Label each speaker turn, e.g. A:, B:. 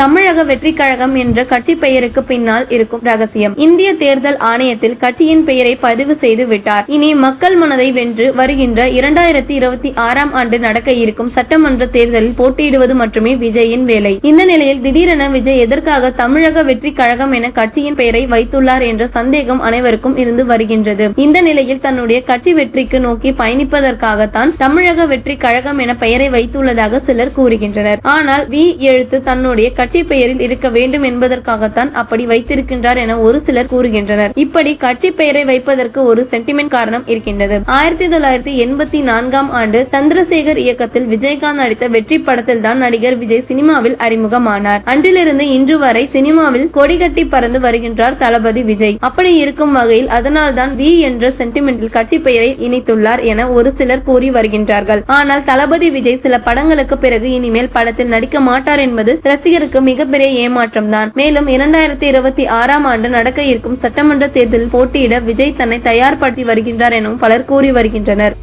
A: தமிழக வெற்றி கழகம் என்ற கட்சி பெயருக்கு பின்னால் இருக்கும் ரகசியம். இந்திய தேர்தல் ஆணையத்தில் கட்சியின் பெயரை பதிவு செய்து விட்டார். இனி மக்கள் மனதை வென்று வருகின்ற இரண்டாயிரத்தி இருபத்தி ஆறாம் ஆண்டு நடக்க இருக்கும் சட்டமன்ற தேர்தலில் போட்டியிடுவது மட்டுமே விஜயின் வேலை. இந்த நிலையில் திடீரென விஜய் எதற்காக தமிழக வெற்றி கழகம் என கட்சியின் பெயரை வைத்துள்ளார் என்ற சந்தேகம் அனைவருக்கும் இருந்து வருகின்றது. இந்த நிலையில் தன்னுடைய கட்சி வெற்றிக்கு நோக்கி பயணிப்பதற்காகத்தான் தமிழக வெற்றி கழகம் என பெயரை வைத்துள்ளதாக சிலர் கூறுகின்றனர். ஆனால் வி எழுத்து தன்னுடைய கட்சி பெயரில் இருக்க வேண்டும் என்பதற்காகத்தான் அப்படி வைத்திருக்கின்றார் என ஒரு சிலர் கூறுகின்றனர். இப்படி கட்சி பெயரை வைப்பதற்கு ஒரு சென்டிமெண்ட் காரணம் இருக்கின்றது. ஆயிரத்தி தொள்ளாயிரத்தி எண்பத்தி நான்காம் ஆண்டு சந்திரசேகர் இயக்கத்தில் விஜயகாந்த் நடித்த வெற்றி படத்தில் தான் நடிகர் விஜய் சினிமாவில் அறிமுகமானார். அன்றிலிருந்து இன்று வரை சினிமாவில் கொடிகட்டி பறந்து வருகின்றார் தளபதி விஜய். அப்படி இருக்கும் வகையில் அதனால்தான் வி என்ற சென்டிமெண்டில் கட்சி பெயரை இணைத்துள்ளார் என ஒரு சிலர் கூறி வருகின்றார்கள். ஆனால் தளபதி விஜய் சில படங்களுக்கு பிறகு இனிமேல் படத்தில் நடிக்க மாட்டார் என்பது ரசிகருக்கு மிகப்பெரிய ஏமாற்றம் தான் மேலும் இரண்டாயிரத்தி இருபத்தி ஆறாம் ஆண்டு நடக்க இருக்கும் சட்டமன்ற தேர்தலில் போட்டியிட விஜய் தன்னை தயார்படுத்தி வருகின்றார் எனவும் பலர் கூறி வருகின்றனர்.